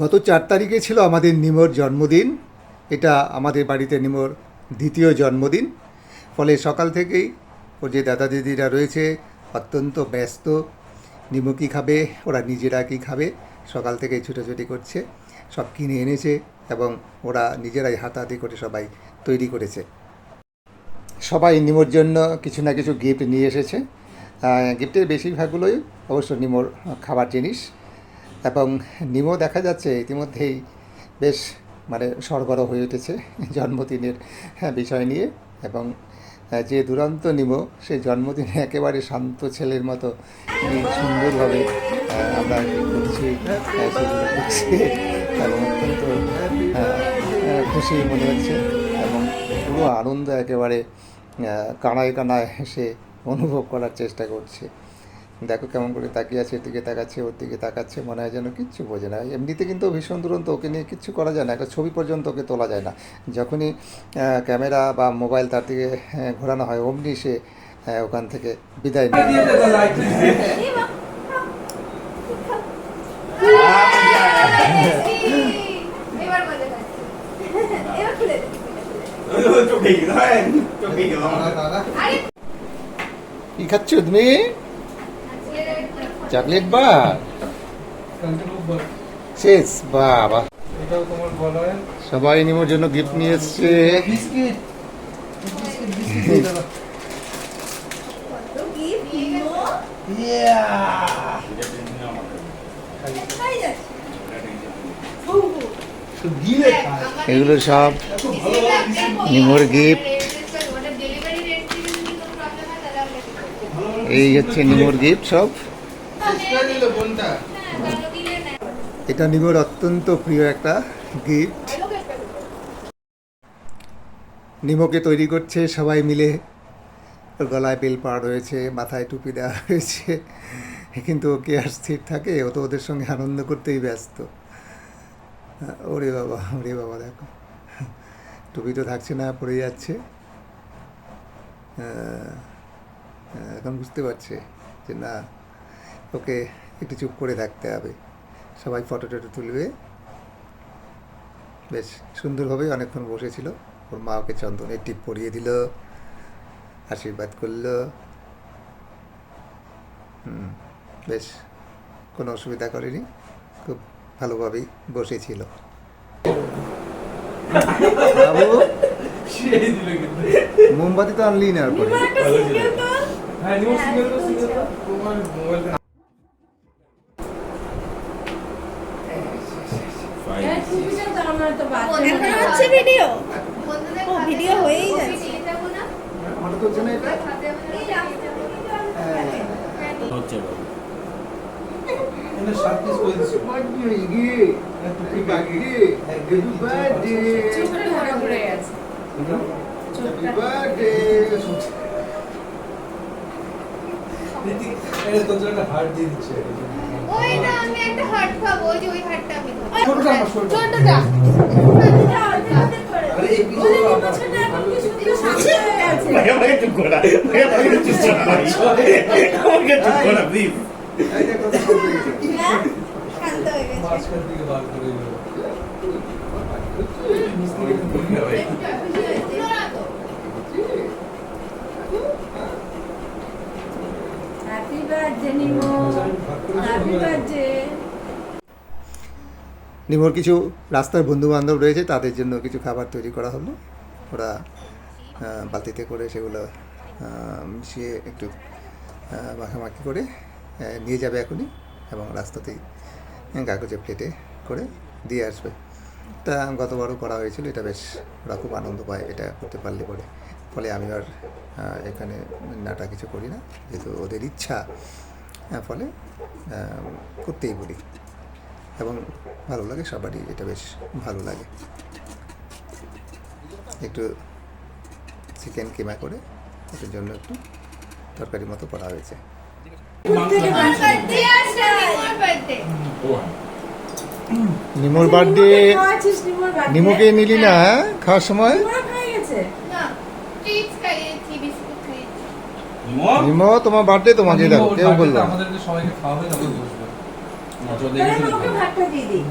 গত চার তারিখে ছিল আমাদের নিমোর জন্মদিন। এটা আমাদের বাড়িতে নিমোর দ্বিতীয় জন্মদিন। ফলে সকাল থেকেই ওর যে দাদা দিদিরা রয়েছে, অত্যন্ত ব্যস্ত। নিমো কী খাবে? ওরা নিজেরা কী খাবে? সকাল থেকেই ছুটোছুটি করছে, সব কিনে এনেছে এবং ওরা নিজেরাই হাতাহাতি করে সবাই তৈরি করেছে। সবাই নিমোর জন্য কিছু না কিছু গিফট নিয়ে এসেছে। গিফটের বেশিরভাগগুলোই অবশ্য নিমোর খাবার জিনিস। এবং নিমো দেখা যাচ্ছে ইতিমধ্যেই বেশ মানে সরগর হয়ে উঠেছে জন্মদিনের হ্যাঁ, বিষয় নিয়ে। এবং যে দুরন্ত নিমো সেই জন্মদিনে একেবারে শান্ত ছেলের মতো সুন্দরভাবে আমরা করছি দেখছি এবং অত্যন্ত খুশি মনে হচ্ছে। এবং পুরো আনন্দ একেবারে কানায় কানায় হেসে অনুভব করার চেষ্টা করছে। দেখো কেমন করে তাকিয়ে আছে এর দিকে তাকাচ্ছে ওর দিকে তাকাচ্ছে, মনে হয় যেন কিচ্ছু বোঝে না। এমনিতে কিন্তু ভীষণ দুরন্ত, ওকে নিয়ে কিচ্ছু করা যায় না, একটা ছবি পর্যন্ত ওকে তোলা যায় না। যখনই ক্যামেরা বা মোবাইল তার দিকে ঘোরানো হয়, অমনি সে ওখান থেকে বিদায় নেয়। কি খাচ্ছ তুমি চকলেট বার শেষ বাবা এটাও তোমার গলায় সবাই নিমোর জন্য গিফট নিয়ে এসছে বিস্কিট এগুলো সব নিমোর গিফট। এই হচ্ছে নিমোর গিফট সব। এটা নিমোর অত্যন্ত প্রিয় একটা গিফট। নিমোকে তৈরি করছে সবাই মিলে। গলায় বেল পাড় রয়েছে, মাথায় টুপি দেওয়া হয়েছে কিন্তু কি আর স্থির থাকে? ও তো ওদের সঙ্গে আনন্দ করতেই ব্যস্ত। ওরে বাবা ওরে বাবা দেখো। টুপি তো থাকছে না পড়ে যাচ্ছে। আহ, এখন বুঝতে পারছে যে না ওকে একটু চুপ করে থাকতে হবে। সবাই ফটো টটো তুলবে। বেশ সুন্দরভাবে অনেকক্ষণ বসেছিল। ওর মা ওকে চন্দনের টিপ পরিয়ে দিল আশীর্বাদ করল। হুম বেশ কোনো অসুবিধা করেনি। খুব ভালোভাবেই বসেছিল। বাবু? মোমবাতি তো আনলি না আর পরে। হ্যাঁ নিউ সিঙ্গেল তো সিঙ্গেল তো তোমার মোবাইল এখন হচ্ছে ভিডিও ও ভিডিও হয়েই যাচ্ছে ফটো তুলছে না এটা হচ্ছে এনে সাত পিস করে দিছো টুপি বাকি হ্যাপি বার্থডে হ্যাপি বার্থডে এটা তোর জন্য হার্ট দিয়ে দিচ্ছে। ওই না আমি একটা হার্ট খাব যে ওই হার্টটা আমি খাব ছোটটা নিমোর কিছু রাস্তার বন্ধু বান্ধব রয়েছে, তাদের জন্য কিছু খাবার তৈরি করা হলো। ওরা বালতিতে করে সেগুলো মিশিয়ে একটু মাখামাখি করে নিয়ে যাবে এখনই এবং রাস্তাতেই কাগজে প্লেটে করে দিয়ে আসবে। তা গতবারও করা হয়েছিল, এটা বেশ ওরা খুব আনন্দ পায়, এটা করতে পারলে পরে। ফলে আমি আর এখানে নাটা কিছু করি না, যেহেতু ওদের ইচ্ছা। ফলে করতেই বলি। এবং ভালো লাগে সবারই, এটা বেশ ভালো লাগে। একটু চিকেন কিমা করে ওদের জন্য একটু তরকারি মতো করা হয়েছে বার্থডে আসছে আমার বার্থডে নিমোর বার্থডে নিমোকে নিলি না হ্যাঁ? খাওয়ার সময়? নিমোরা খাই গেছে না চিপস খাইয়েছি বিস্কুট খাইয়েছি। নিমো? তোমার বার্থডে তোমাকে দেখো কেউ বলল আমাদেরকে সবাইকে খাওয়াবে তারপর বসবে। না, চল তাহলে দেখে শুনে আমাকে খাও। ভাতটা দিয়ে দিই।